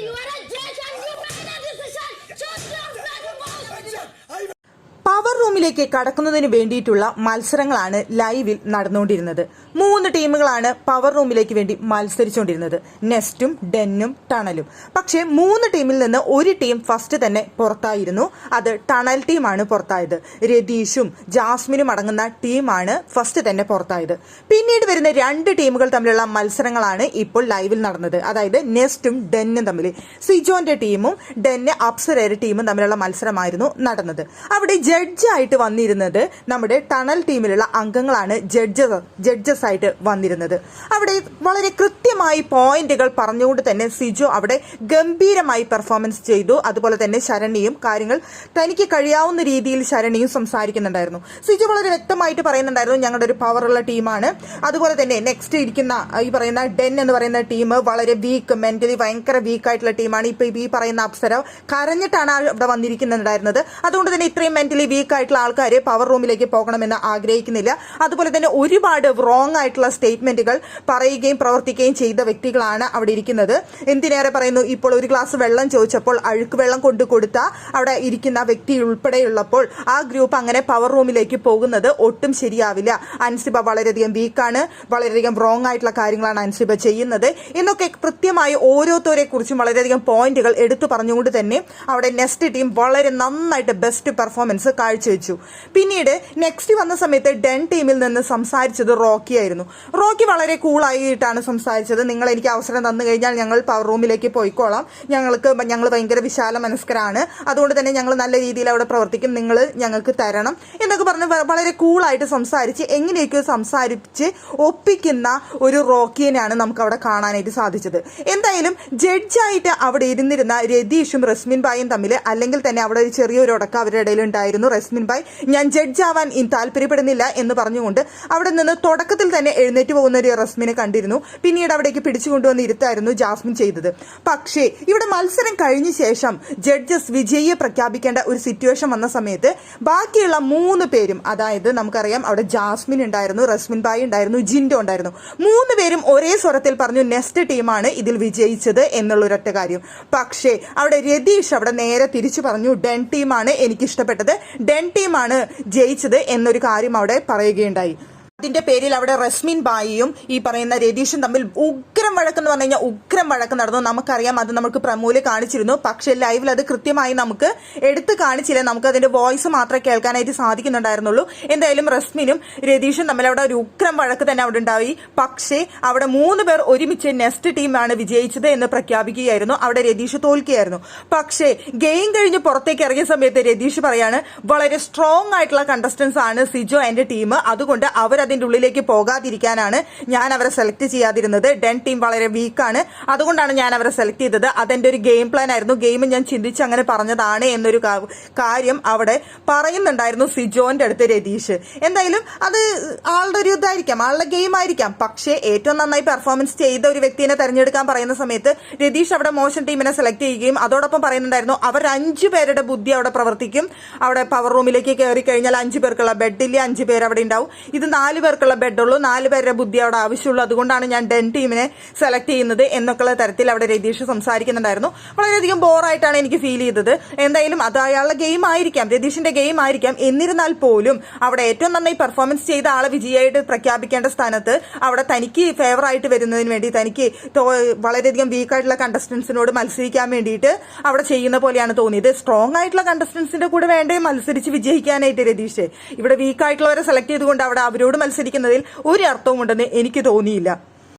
you are a judge and you made a decision. Choose your valuables. Power റൂമിലേക്ക് കടക്കുന്നതിന് വേണ്ടിയിട്ടുള്ള മത്സരങ്ങളാണ് ലൈവിൽ നടന്നുകൊണ്ടിരുന്നത്. മൂന്ന് ടീമുകളാണ് പവർ റൂമിലേക്ക് വേണ്ടി മത്സരിച്ചുകൊണ്ടിരുന്നത്. നെസ്റ്റും ഡെന്നും ടണലും പക്ഷേ മൂന്ന് ടീമിൽ നിന്ന് ഒരു ടീം ഫസ്റ്റ് തന്നെ പുറത്തായിരുന്നു. അത് ടണൽ ടീമാണ് പുറത്തായത്. രതീഷും ജാസ്മിനും അടങ്ങുന്ന ടീമാണ് ഫസ്റ്റ് തന്നെ പുറത്തായത്. പിന്നീട് വരുന്ന രണ്ട് ടീമുകൾ തമ്മിലുള്ള മത്സരങ്ങളാണ് ഇപ്പോൾ ലൈവിൽ നടന്നത്. അതായത് നെസ്റ്റും ഡെന്നും തമ്മിൽ. സിജോന്റെ ടീമും ഡെന്ന് അപ്സരയുടെ ടീമും തമ്മിലുള്ള മത്സരമായിരുന്നു നടന്നത്. അവിടെ ജഡ്ജായിട്ട് വന്നിരുന്നത് നമ്മുടെ ടണൽ ടീമിലുള്ള അംഗങ്ങളാണ് ജഡ്ജസ് ജഡ്ജസ് ആയിട്ട് വന്നിരുന്നത്. അവിടെ വളരെ കൃത്യമായി പോയിന്റുകൾ പറഞ്ഞുകൊണ്ട് തന്നെ സിജു അവിടെ ഗംഭീരമായി പെർഫോമൻസ് ചെയ്തു. അതുപോലെ തന്നെ ശരണിയും കാര്യങ്ങൾ തനിക്ക് കഴിയാവുന്ന രീതിയിൽ ശരണിയും സംസാരിക്കുന്നുണ്ടായിരുന്നു. സിജു വളരെ വ്യക്തമായിട്ട് പറയുന്നുണ്ടായിരുന്നു ഞങ്ങളുടെ ഒരു പവറുള്ള ടീമാണ്. അതുപോലെ തന്നെ നെക്സ്റ്റ് ഇരിക്കുന്ന ഈ പറയുന്ന ഡെൻ എന്ന് പറയുന്ന ടീം വളരെ വീക്ക് മെന്റലി ഭയങ്കര വീക്ക് ആയിട്ടുള്ള ടീമാണ്. ഇപ്പൊ ഈ പറയുന്ന അപ്സര കരഞ്ഞിട്ടാണ് അവിടെ വന്നിരിക്കുന്നുണ്ടായിരുന്നത്. അതുകൊണ്ട് തന്നെ ഇത്രയും മെന്റലി ആയിട്ടുള്ള ആൾക്കാർ പവർ റൂമിലേക്ക് പോകണമെന്ന് ആഗ്രഹിക്കുന്നില്ല. അതുപോലെ തന്നെ ഒരുപാട് റോങ് ആയിട്ടുള്ള സ്റ്റേറ്റ്മെന്റുകൾ പറയുകയും പ്രവർത്തിക്കുകയും ചെയ്ത വ്യക്തികളാണ് അവിടെ ഇരിക്കുന്നത്. എന്തിനേറെ പറയുന്നു? ഇപ്പോൾ ഒരു ഗ്ലാസ് വെള്ളം ചോദിച്ചപ്പോൾ അഴുക്ക് വെള്ളം കൊണ്ടു കൊടുത്ത അവിടെ ഇരിക്കുന്ന വ്യക്തി ഉൾപ്പെടെയുള്ളപ്പോൾ ആ ഗ്രൂപ്പ് അങ്ങനെ പവർ റൂമിലേക്ക് പോകുന്നത് ഒട്ടും ശരിയാവില്ല. അൻസിബ വളരെയധികം വീക്കാണ് വളരെയധികം റോങ് ആയിട്ടുള്ള കാര്യങ്ങളാണ് അൻസിബ ചെയ്യുന്നത്. എന്നൊക്കെ കൃത്യമായി ഓരോരുത്തരെ കുറിച്ചും വളരെയധികം പോയിന്റുകൾ എടുത്തു പറഞ്ഞുകൊണ്ട് തന്നെ അവിടെ നെസ്റ്റ് ടീം വളരെ നന്നായിട്ട് ബെസ്റ്റ് പെർഫോമൻസ് കാഴ്ചവെച്ചു. പിന്നീട് നെക്സ്റ്റ് വന്ന സമയത്ത് ഡെൻ ടീമിൽ നിന്ന് സംസാരിച്ചത് റോക്കി ആയിരുന്നു. റോക്കി വളരെ കൂളായിട്ടാണ് സംസാരിച്ചത്. നിങ്ങൾ എനിക്ക് അവസരം തന്നു കഴിഞ്ഞാൽ ഞങ്ങൾ പവർ റൂമിലേക്ക് പോയിക്കോളാം. ഞങ്ങൾക്ക് ഞങ്ങൾ ഭയങ്കര വിശാല മനസ്കരാണ്. അതുകൊണ്ട് തന്നെ ഞങ്ങൾ നല്ല രീതിയിൽ അവിടെ പ്രവർത്തിക്കും. നിങ്ങൾ ഞങ്ങൾക്ക് തരണം. എന്നൊക്കെ പറഞ്ഞ് വളരെ കൂളായിട്ട് സംസാരിച്ച് എങ്ങനെയൊക്കെയോ സംസാരിച്ച് ഒപ്പിക്കുന്ന ഒരു റോക്കിയനെയാണ് നമുക്ക് അവിടെ കാണാനായിട്ട് സാധിച്ചത്. എന്തായാലും ജഡ്ജായിട്ട് അവിടെ ഇരുന്നിരുന്ന രതീഷും റസ്മിൻ ബായും തമ്മിൽ അല്ലെങ്കിൽ തന്നെ അവിടെ ഒരു ചെറിയൊരു ഉടക്ക അവരുടെ ഇടയിൽ ഉണ്ടായിരുന്നു. റസ്മിൻ ബായ് ഞാൻ ജഡ്ജ് ആവാൻ താല്പര്യപ്പെടുന്നില്ല എന്ന് പറഞ്ഞുകൊണ്ട് അവിടെ നിന്ന് തുടക്കത്തിൽ തന്നെ എഴുന്നേറ്റ് പോകുന്ന ഒരു റസ്മിനെ കണ്ടിരുന്നു. പിന്നീട് അവിടേക്ക് പിടിച്ചു കൊണ്ടുവന്ന് ഇരുത്തായിരുന്നു ജാസ്മിൻ ചെയ്തത്. പക്ഷേ ഇവിടെ മത്സരം കഴിഞ്ഞ ശേഷം ജഡ്ജസ് വിജയിയെ പ്രഖ്യാപിക്കേണ്ട ഒരു സിറ്റുവേഷൻ വന്ന സമയത്ത് ബാക്കിയുള്ള മൂന്ന് പേരും അതായത് നമുക്കറിയാം അവിടെ ജാസ്മിൻ ഉണ്ടായിരുന്നു റസ്മിൻ ബായ് ഉണ്ടായിരുന്നു ജിൻഡോ ഉണ്ടായിരുന്നു. മൂന്ന് പേരും ഒരേ സ്വരത്തിൽ പറഞ്ഞു നെക്സ്റ്റ് ടീമാണ് ഇതിൽ വിജയിച്ചത് എന്നുള്ള ഒരൊറ്റ കാര്യം. പക്ഷേ അവിടെ രതീഷ് അവിടെ നേരെ തിരിച്ചു പറഞ്ഞു ഡെൻ ടീമാണ് എനിക്ക് ഇഷ്ടപ്പെട്ടത് ഡെൻ ടീമാണ് ജയിച്ചത് എന്നൊരു കാര്യം അവിടെ പറയുകയുണ്ടായി. അതിന്റെ പേരിൽ അവിടെ റസ്മിൻ ബായിയും ഈ പറയുന്ന രതീഷും തമ്മിൽ ഉഗ്രം വഴക്കെന്ന് പറഞ്ഞു കഴിഞ്ഞാൽ ഉഗ്രം വഴക്ക് നടന്നു. നമുക്കറിയാം അത് നമുക്ക് പ്രമൂൽ കാണിച്ചിരുന്നു. പക്ഷെ ലൈവിൽ അത് കൃത്യമായി നമുക്ക് എടുത്തു കാണിച്ചില്ല. നമുക്ക് അതിന്റെ വോയിസ് മാത്രമേ കേൾക്കാനായിട്ട് സാധിക്കുന്നുണ്ടായിരുന്നുള്ളൂ. എന്തായാലും റസ്മിനും രതീഷും തമ്മിൽ അവിടെ ഒരു ഉഗ്രം വഴക്ക് തന്നെ അവിടെ ഉണ്ടായി. പക്ഷേ അവിടെ മൂന്ന് പേർ ഒരുമിച്ച് നെക്സ്റ്റ് ടീമാണ് വിജയിച്ചത് എന്ന് പ്രഖ്യാപിക്കുകയായിരുന്നു. അവിടെ രതീഷ് തോൽക്കുകയായിരുന്നു. പക്ഷേ ഗെയിം കഴിഞ്ഞ് പുറത്തേക്ക് ഇറങ്ങിയ സമയത്ത് രതീഷ് പറയാണ് വളരെ സ്ട്രോങ് ആയിട്ടുള്ള കണ്ടസ്റ്റൻസ് ആണ് സിജോ ആൻഡ് ടീം. അതുകൊണ്ട് അവർ അതിന്റെ ഉള്ളിലേക്ക് പോകാതിരിക്കാനാണ് ഞാൻ അവരെ സെലക്ട് ചെയ്യാതിരുന്നത്. ഡെൻ ടീം വളരെ വീക്കാണ് അതുകൊണ്ടാണ് ഞാൻ അവരെ സെലക്ട് ചെയ്തത്. അതെന്റെ ഒരു ഗെയിം പ്ലാൻ ആയിരുന്നു. ഗെയിം ഞാൻ ചിന്തിച്ച് അങ്ങനെ പറഞ്ഞതാണ് എന്നൊരു കാര്യം അവിടെ പറയുന്നുണ്ടായിരുന്നു സിജോന്റെ അടുത്ത് രതീഷ്. എന്തായാലും അത് ആളുടെ ഒരു ഇതായിരിക്കാം. ആളുടെ ഗെയിം ആയിരിക്കാം. പക്ഷേ ഏറ്റവും നന്നായി പെർഫോമൻസ് ചെയ്ത ഒരു വ്യക്തിയെ തെരഞ്ഞെടുക്കാൻ പറയുന്ന സമയത്ത് രതീഷ് അവിടെ മോശം ടീമിനെ സെലക്ട് ചെയ്യുകയും അതോടൊപ്പം പറയുന്നുണ്ടായിരുന്നു അവർ അഞ്ചു പേരുടെ ബുദ്ധി അവിടെ പ്രവർത്തിക്കും. അവിടെ പവർ റൂമിലേക്ക് കയറി കഴിഞ്ഞാൽ അഞ്ചു പേർക്കുള്ള ബെഡില്ല അഞ്ചു പേർ അവിടെ ഉണ്ടാവും. ഇത് നാല് പേർക്കുള്ള ബെഡുള്ളൂ. നാല് പേരുടെ ബുദ്ധി അവിടെ ആവശ്യമുള്ളൂ. അതുകൊണ്ടാണ് ഞാൻ ഡെൻ ടീമിനെ സെലക്ട് ചെയ്യുന്നത് എന്നൊക്കെയുള്ള തരത്തിൽ അവിടെ രതീഷ് സംസാരിക്കുന്നുണ്ടായിരുന്നു. വളരെയധികം ബോറായിട്ടാണ് എനിക്ക് ഫീൽ ചെയ്തത്. എന്തായാലും അത് അയാളുടെ ഗെയിം ആയിരിക്കാം. രതീഷിന്റെ ഗെയിം ആയിരിക്കാം. എന്നിരുന്നാൽ പോലും അവിടെ ഏറ്റവും നന്നായി പെർഫോമൻസ് ചെയ്ത ആളെ വിജയമായിട്ട് പ്രഖ്യാപിക്കേണ്ട സ്ഥാനത്ത് അവിടെ തനിക്ക് ഫേവറായിട്ട് വരുന്നതിന് വേണ്ടി തനിക്ക് വളരെയധികം വീക്കായിട്ടുള്ള കണ്ടസ്റ്റൻസിനോട് മത്സരിക്കാൻ വേണ്ടിയിട്ട് അവിടെ ചെയ്യുന്ന പോലെയാണ് തോന്നിയത്. സ്ട്രോങ് ആയിട്ടുള്ള കണ്ടസ്റ്റൻസിന്റെ കൂടെ വേണ്ടേ മത്സരിച്ച് വിജയിക്കാനായിട്ട് രതീഷ്. ഇവിടെ വീക്കായിട്ടുള്ളവരെ സെലക്ട് ചെയ്തുകൊണ്ട് അവിടെ അവരോട് മത്സരിക്കുന്നതിൽ ഒരു അർത്ഥവും ഉണ്ടെന്ന് എനിക്ക് തോന്നിയില്ല.